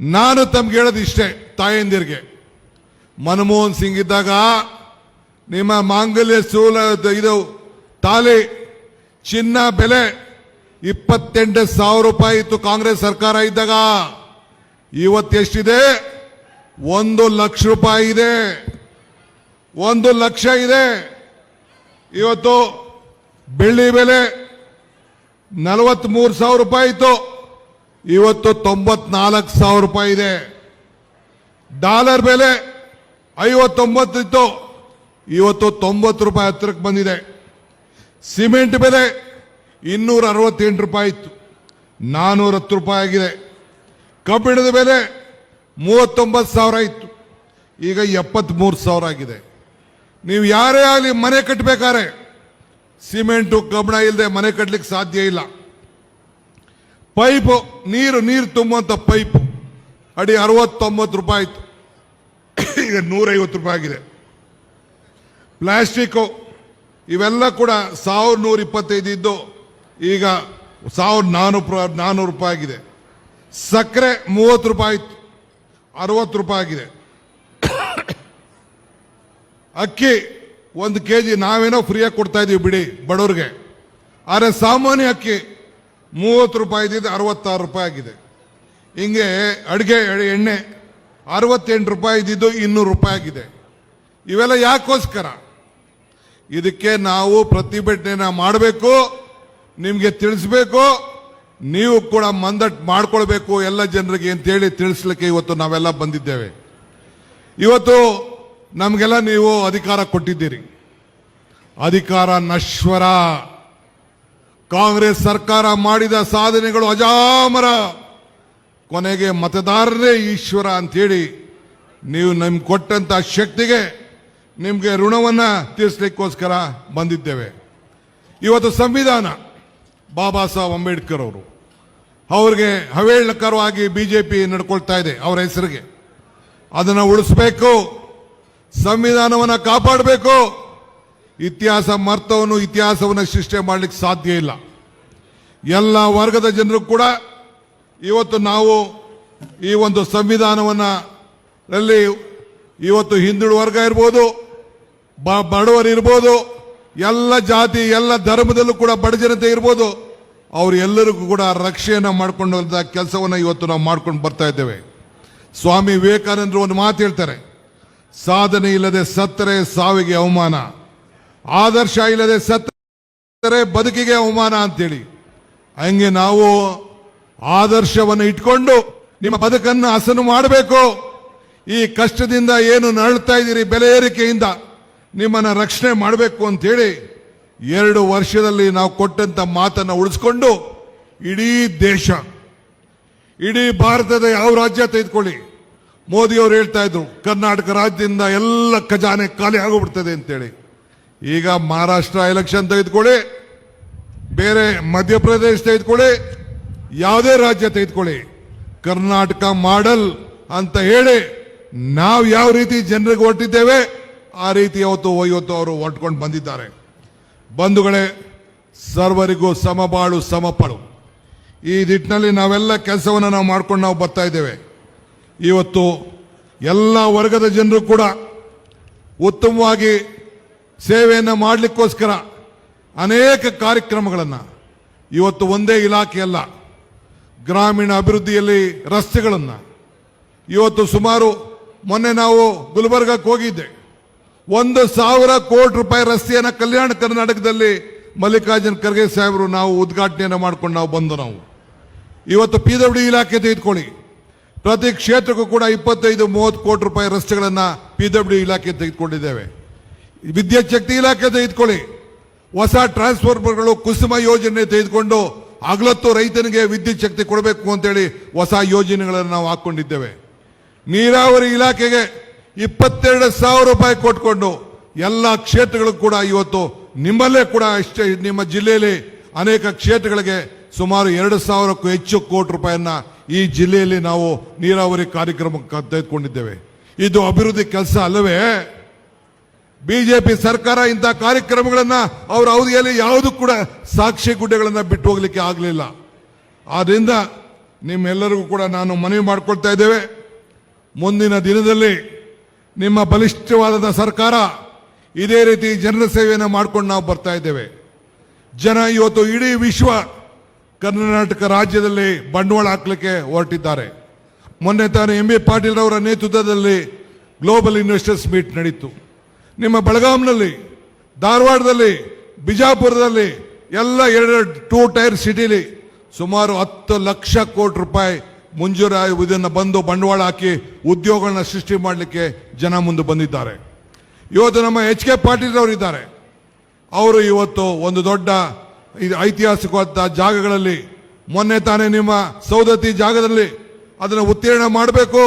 ನಾನು ತಮ್ಗೆ ಹೇಳೋದು ಇಷ್ಟೇ, ತಾಯಂದಿರಿಗೆ. ಮನಮೋಹನ್ ಸಿಂಗ್ ಇದ್ದಾಗ ನಿಮ್ಮ ಮಾಂಗಲ್ಯ ಸೂಲ ಇದು ತಾಲಿ, ಚಿನ್ನ ಬೆಲೆ ಇಪ್ಪತ್ತೆಂಟು ಸಾವಿರ ರೂಪಾಯಿ ಇತ್ತು ಕಾಂಗ್ರೆಸ್ ಸರ್ಕಾರ ಇದ್ದಾಗ. ಇವತ್ತೆಷ್ಟಿದೆ ಒಂದು ಲಕ್ಷ ರೂಪಾಯಿ ಇದೆ. ಒಂದು ಲಕ್ಷ ಇದೆ. ಇವತ್ತು ಬೆಳ್ಳಿ ಬೆಲೆ ನಲವತ್ಮೂರು ಸಾವಿರ ರೂಪಾಯಿ ಇತ್ತು. ಇವತ್ತು ತೊಂಬತ್ನಾಲ್ಕು ಸಾವಿರ ರೂಪಾಯಿ ಇದೆ. ಡಾಲರ್ ಬೆಲೆ ಐವತ್ತೊಂಬತ್ತಿತ್ತು ಇವತ್ತು ತೊಂಬತ್ತು ರೂಪಾಯಿ ಹತ್ತಿರಕ್ಕೆ ಬಂದಿದೆ. ಸಿಮೆಂಟ್ ಬೆಲೆ ಇನ್ನೂರ ಅರವತ್ತೆಂಟು ರೂಪಾಯಿ ಇತ್ತು. ನಾನ್ನೂರ ಹತ್ತು ರೂಪಾಯಿ ಆಗಿದೆ. ಕಬ್ಬಿಣದ ಬೆಲೆ ಮೂವತ್ತೊಂಬತ್ತು ಸಾವಿರ ಇತ್ತು. ಈಗ ಎಪ್ಪತ್ತ್ಮೂರು ಸಾವಿರ ಆಗಿದೆ. ನೀವು ಯಾರೇ ಆಗಲಿ ಮನೆ ಕಟ್ಟಬೇಕಾರೆ ಸಿಮೆಂಟು, ಕಬ್ಬಿಣ ಇಲ್ಲದೆ ಮನೆ ಕಟ್ಟಲಿಕ್ಕೆ ಸಾಧ್ಯ ಇಲ್ಲ. ಪೈಪು, ನೀರು ನೀರು ತುಂಬುವಂಥ ಪೈಪು. ಅಡಿ ಅರವತ್ತೊಂಬತ್ತು ರೂಪಾಯಿ ಇತ್ತು ಈಗ ನೂರೈವತ್ತು ರೂಪಾಯಿ ಆಗಿದೆ. ಪ್ಲಾಸ್ಟಿಕ್ಕು, ಇವೆಲ್ಲ ಕೂಡ ಸಾವಿರದ ನೂರ ಇಪ್ಪತ್ತೈದು ಇದ್ದು, ಈಗ ಸಾವಿರದ ನಾನ್ನೂರು ನಾನ್ನೂರು ರೂಪಾಯಿ ಆಗಿದೆ. ಸಕ್ಕರೆ ಮೂವತ್ತು ರೂಪಾಯಿ ಇತ್ತು ಅರವತ್ತು ರೂಪಾಯಿ ಆಗಿದೆ. ಅಕ್ಕಿ ಒಂದು ಕೆ ಜಿ ನಾವೇನೋ ಫ್ರೀಯಾಗಿ ಕೊಡ್ತಾ ಇದೀವಿ ಬಿಡಿ ಬಡವ್ರಿಗೆ. ಆದರೆ ಸಾಮಾನ್ಯ ಅಕ್ಕಿ ಮೂವತ್ತು ರೂಪಾಯಿ ಇದ್ದಿದ್ದು ಅರವತ್ತಾರು ರೂಪಾಯಿ ಆಗಿದೆ. ಹಿಂಗೆ ಅಡುಗೆ ಎಣ್ಣೆ ಅರವತ್ತೆಂಟು ರೂಪಾಯಿ ಇದ್ದಿದ್ದು ಇನ್ನೂರು ರೂಪಾಯಿ ಆಗಿದೆ. ಇವೆಲ್ಲ ಯಾಕೋಸ್ಕರ? ಇದಕ್ಕೆ ನಾವು ಪ್ರತಿಭಟನೆನ ಮಾಡಬೇಕು, ನಿಮಗೆ ತಿಳಿಸ್ಬೇಕು, ನೀವು ಕೂಡ ಮಂದಟ್ ಮಾಡ್ಕೊಳ್ಬೇಕು ಎಲ್ಲ ಜನರಿಗೆ ಅಂತೇಳಿ ತಿಳಿಸ್ಲಿಕ್ಕೆ ಇವತ್ತು ನಾವೆಲ್ಲ ಬಂದಿದ್ದೇವೆ. ಇವತ್ತು ನಮಗೆಲ್ಲ ನೀವು ಅಧಿಕಾರ ಕೊಟ್ಟಿದ್ದೀರಿ. ಅಧಿಕಾರ ನಶ್ವರ. ಕಾಂಗ್ರೆಸ್ ಸರ್ಕಾರ ಮಾಡಿದ ಸಾಧನೆಗಳು ಅಜಾಮರ. ಕೊನೆಗೆ ಮತದಾರರೇ ಈಶ್ವರ ಅಂತೇಳಿ ನೀವು ನಮ್ಗೆ ಕೊಟ್ಟಂತ ಶಕ್ತಿಗೆ ನಿಮಗೆ ಋಣವನ್ನ ತೀರಿಸಲಿಕ್ಕೋಸ್ಕರ ಬಂದಿದ್ದೇವೆ. ಇವತ್ತು ಸಂವಿಧಾನ, ಬಾಬಾ ಸಾಹೇಬ್ ಅಂಬೇಡ್ಕರ್ ಅವರು. ಅವ್ರಿಗೆ ಹವೇಳಕರವಾಗಿ ಪಿ ನಡ್ಕೊಳ್ತಾ ಇದೆ ಅವರ ಹೆಸರಿಗೆ. ಅದನ್ನು ಉಳಿಸ್ಬೇಕು, ಸಂವಿಧಾನವನ್ನು ಕಾಪಾಡಬೇಕು. ಇತಿಹಾಸ ಮರ್ತವನ್ನು ಇತಿಹಾಸವನ್ನು ಸೃಷ್ಟಿ ಮಾಡಲಿಕ್ಕೆ ಸಾಧ್ಯ ಇಲ್ಲ. ಎಲ್ಲ ವರ್ಗದ ಜನರು ಕೂಡ ಇವತ್ತು ನಾವು ಈ ಒಂದು ಸಂವಿಧಾನವನ್ನು ರಲ್ಲಿ ಇವತ್ತು ಹಿಂದುಳಿದ ವರ್ಗ ಇರ್ಬೋದು, ಬ, ಬಡವರು ಇರ್ಬೋದು, ಎಲ್ಲ ಜಾತಿ, ಎಲ್ಲ ಧರ್ಮದಲ್ಲೂ ಕೂಡ ಬಡ ಜನತೆ ಇರ್ಬೋದು, ಅವರೆಲ್ಲರಿಗೂ ಎಲ್ಲರಿಗೂ ಕೂಡ ರಕ್ಷೆಯನ್ನು ಮಾಡ್ಕೊಂಡು ಕೆಲಸವನ್ನು ಇವತ್ತು ನಾವು ಮಾಡ್ಕೊಂಡು ಬರ್ತಾ ಇದ್ದೇವೆ. ಸ್ವಾಮಿ ವಿವೇಕಾನಂದರು ಒಂದು ಮಾತು ಹೇಳ್ತಾರೆ, ಸಾಧನೆ ಇಲ್ಲದೆ ಸತ್ತರೆ ಸಾವಿಗೆ ಅವಮಾನ. ಆದರ್ಶ ಇಲ್ಲದೆ ಸತ್ತರೆ ಬದುಕಿಗೆ ಅವಮಾನ ಅಂತೇಳಿ. ಹಂಗೆ ನಾವು ಆದರ್ಶವನ್ನು ಇಟ್ಕೊಂಡು ನಿಮ್ಮ ಬದುಕನ್ನು ಹಸನು ಮಾಡಬೇಕು. ಈ ಕಷ್ಟದಿಂದ ಏನು ನರಳ್ತಾ ಇದ್ದೀರಿ ಬೆಲೆ ಏರಿಕೆಯಿಂದ ನಿಮ್ಮನ್ನು ರಕ್ಷಣೆ ಮಾಡಬೇಕು ಅಂತೇಳಿ ಎರಡು ವರ್ಷದಲ್ಲಿ ನಾವು ಕೊಟ್ಟಂತ ಮಾತನ್ನು ಉಳಿಸ್ಕೊಂಡು ಇಡೀ ದೇಶ, ಇಡೀ ಭಾರತದ ಯಾವ ರಾಜ್ಯ ತೆಗೆದುಕೊಳ್ಳಿ. ಮೋದಿಯವರು ಹೇಳ್ತಾ ಇದ್ರು, ಕರ್ನಾಟಕ ರಾಜ್ಯದಿಂದ ಎಲ್ಲ ಖಜಾನೆ ಖಾಲಿ ಆಗೋಗ್ಬಿಡ್ತದೆ ಅಂತೇಳಿ. ಈಗ ಮಹಾರಾಷ್ಟ್ರ ಎಲೆಕ್ಷನ್ ತೆಗೆದುಕೊಳ್ಳಿ, ಬೇರೆ ಮಧ್ಯಪ್ರದೇಶ ತೆಗೆದುಕೊಳ್ಳಿ, ಯಾವುದೇ ರಾಜ್ಯ ತೆಗೆದುಕೊಳ್ಳಿ. ಕರ್ನಾಟಕ ಮಾಡಲ್ ಅಂತ ಹೇಳಿ ನಾವು ಯಾವ ರೀತಿ ಜನರಿಗೆ ಹೊರಟಿದ್ದೇವೆ ಆ ರೀತಿ ಅವತ್ತು ಇವತ್ತು ಅವರು ಹೊರಟ್ಕೊಂಡು ಬಂದಿದ್ದಾರೆ. ಬಂಧುಗಳೇ, ಸರ್ವರಿಗೂ ಸಮಬಾಳು, ಸಮಪಳು. ಈ ನಿಟ್ಟಿನಲ್ಲಿ ನಾವೆಲ್ಲ ಕೆಲಸವನ್ನು ನಾವು ಮಾಡ್ಕೊಂಡು ನಾವು ಬರ್ತಾ ಇದ್ದೇವೆ. ಇವತ್ತು ಎಲ್ಲ ವರ್ಗದ ಜನರು ಕೂಡ ಉತ್ತಮವಾಗಿ ಸೇವೆಯನ್ನು ಮಾಡಲಿಕ್ಕೋಸ್ಕರ ಅನೇಕ ಕಾರ್ಯಕ್ರಮಗಳನ್ನು ಇವತ್ತು ಒಂದೇ ಇಲಾಖೆಯಲ್ಲ, ಗ್ರಾಮೀಣ ಅಭಿವೃದ್ಧಿಯಲ್ಲಿ ರಸ್ತೆಗಳನ್ನು. ಇವತ್ತು ಸುಮಾರು ಮೊನ್ನೆ ನಾವು ಗುಲ್ಬರ್ಗಕ್ಕೆ ಹೋಗಿದ್ದೆ. ಒಂದು ಸಾವಿರ ಕೋಟಿ ರೂಪಾಯಿ ರಸ್ತೆಯನ್ನು ಕಲ್ಯಾಣ ಕರ್ನಾಟಕದಲ್ಲಿ ಮಲ್ಲಿಕಾರ್ಜುನ್ ಖರ್ಗೆ ಸಾಹೇಬರು ನಾವು ಉದ್ಘಾಟನೆಯನ್ನು ಮಾಡ್ಕೊಂಡು ನಾವು ಬಂದು ನಾವು. ಇವತ್ತು ಪಿ ಡಬ್ಲ್ಯೂ ಇಲಾಖೆ ತೆಗೆದುಕೊಳ್ಳಿ. ಪ್ರತಿ ಕ್ಷೇತ್ರಕ್ಕೂ ಕೂಡ ಇಪ್ಪತ್ತೈದು, ಮೂವತ್ತು ಕೋಟಿ ರೂಪಾಯಿ ರಸ್ತೆಗಳನ್ನು ಪಿ ಡಬ್ಲ್ಯೂ ಇಲಾಖೆ ತೆಗೆದುಕೊಂಡಿದ್ದೇವೆ. ವಿದ್ಯುತ್ ಶಕ್ತಿ ಇಲಾಖೆ ತೆಗೆದುಕೊಳ್ಳಿ. ಹೊಸ ಟ್ರಾನ್ಸ್ಫಾರ್ಮರ್ಗಳು ಕುಸುಮ ಯೋಜನೆ ತೆಗೆದುಕೊಂಡು ಹಗಲತ್ತು ರೈತನಿಗೆ ವಿದ್ಯುತ್ ಶಕ್ತಿ ಕೊಡಬೇಕು ಅಂತೇಳಿ ಹೊಸ ಯೋಜನೆಗಳನ್ನು ನಾವು ಹಾಕೊಂಡಿದ್ದೇವೆ ನೀರಾವರಿ ಇಲಾಖೆಗೆ ಇಪ್ಪತ್ತೆರಡು ಸಾವಿರ ರೂಪಾಯಿ ಕೊಟ್ಕೊಂಡು ಎಲ್ಲ ಕ್ಷೇತ್ರಗಳು ಕೂಡ ಇವತ್ತು ನಿಮ್ಮಲ್ಲೇ ಕೂಡ ಅಷ್ಟೇ ನಿಮ್ಮ ಜಿಲ್ಲೆಯಲ್ಲಿ ಅನೇಕ ಕ್ಷೇತ್ರಗಳಿಗೆ ಸುಮಾರು ಎರಡು ಸಾವಿರಕ್ಕೂ ಹೆಚ್ಚು ಕೋಟಿ ರೂಪಾಯಿಯನ್ನು ಈ ಜಿಲ್ಲೆಯಲ್ಲಿ ನಾವು ನೀರಾವರಿ ಕಾರ್ಯಕ್ರಮಕ್ಕೆ ತೆಗೆದುಕೊಂಡಿದ್ದೇವೆ. ಇದು ಅಭಿವೃದ್ಧಿ ಕೆಲಸ ಅಲ್ಲವೇ? ಬಿಜೆಪಿ ಸರ್ಕಾರ ಇಂಥ ಕಾರ್ಯಕ್ರಮಗಳನ್ನ ಅವರ ಅವಧಿಯಲ್ಲಿ ಯಾವುದು ಕೂಡ ಸಾಕ್ಷಿ ಗುಡ್ಡೆಗಳನ್ನ ಬಿಟ್ಟು ಹೋಗ್ಲಿಕ್ಕೆ ಆಗಲಿಲ್ಲ. ಆದ್ರಿಂದ ನಿಮ್ಮೆಲ್ಲರಿಗೂ ಕೂಡ ನಾನು ಮನವಿ ಮಾಡಿಕೊಳ್ತಾ ಇದ್ದೇವೆ. ಮುಂದಿನ ದಿನದಲ್ಲಿ ನಿಮ್ಮ ಬಲಿಷ್ಠವಾದ ಸರ್ಕಾರ ಇದೇ ರೀತಿ ಜನರ ಸೇವೆಯನ್ನು ಮಾಡ್ಕೊಂಡು ನಾವು ಬರ್ತಾ ಇದ್ದೇವೆ. ಜನ ಇವತ್ತು ಇಡೀ ವಿಶ್ವ ಕರ್ನಾಟಕ ರಾಜ್ಯದಲ್ಲಿ ಬಂಡವಾಳ ಹಾಕಲಿಕ್ಕೆ ಹೊರಟಿದ್ದಾರೆ. ಮೊನ್ನೆ ತಾನು ಎಂ ಬಿ ಪಾಟೀಲ್ ಅವರ ನೇತೃತ್ವದಲ್ಲಿ ಗ್ಲೋಬಲ್ ಇನ್ವೆಸ್ಟರ್ಸ್ ಮೀಟ್ ನಡೀತು. ನಿಮ್ಮ ಬೆಳಗಾಂನಲ್ಲಿ, ಧಾರವಾಡದಲ್ಲಿ, ಬಿಜಾಪುರದಲ್ಲಿ ಎಲ್ಲ ಎರಡು ಟೂ ಟೈರ್ ಸಿಟಿಲಿ ಸುಮಾರು ಹತ್ತು ಲಕ್ಷ ಕೋಟಿ ರೂಪಾಯಿ ಮುಂಜೂರಾಯಿ ಇದನ್ನು ಬಂದು ಬಂಡವಾಳ ಹಾಕಿ ಉದ್ಯೋಗಗಳನ್ನ ಸೃಷ್ಟಿ ಮಾಡಲಿಕ್ಕೆ ಜನ ಮುಂದೆ ಬಂದಿದ್ದಾರೆ. ಇವತ್ತು ನಮ್ಮ ಎಚ್ ಕೆ ಪಾಟೀಲ್ ಅವರು ಇದ್ದಾರೆ. ಅವರು ಇವತ್ತು ಒಂದು ದೊಡ್ಡ ಐತಿಹಾಸಿಕವಾದ ಜಾಗಗಳಲ್ಲಿ ಮೊನ್ನೆ ತಾನೇ ನಿಮ್ಮ ಸೌದತ್ತಿ ಜಾಗದಲ್ಲಿ ಅದನ್ನು ಉತ್ತೀರ್ಣ ಮಾಡಬೇಕು.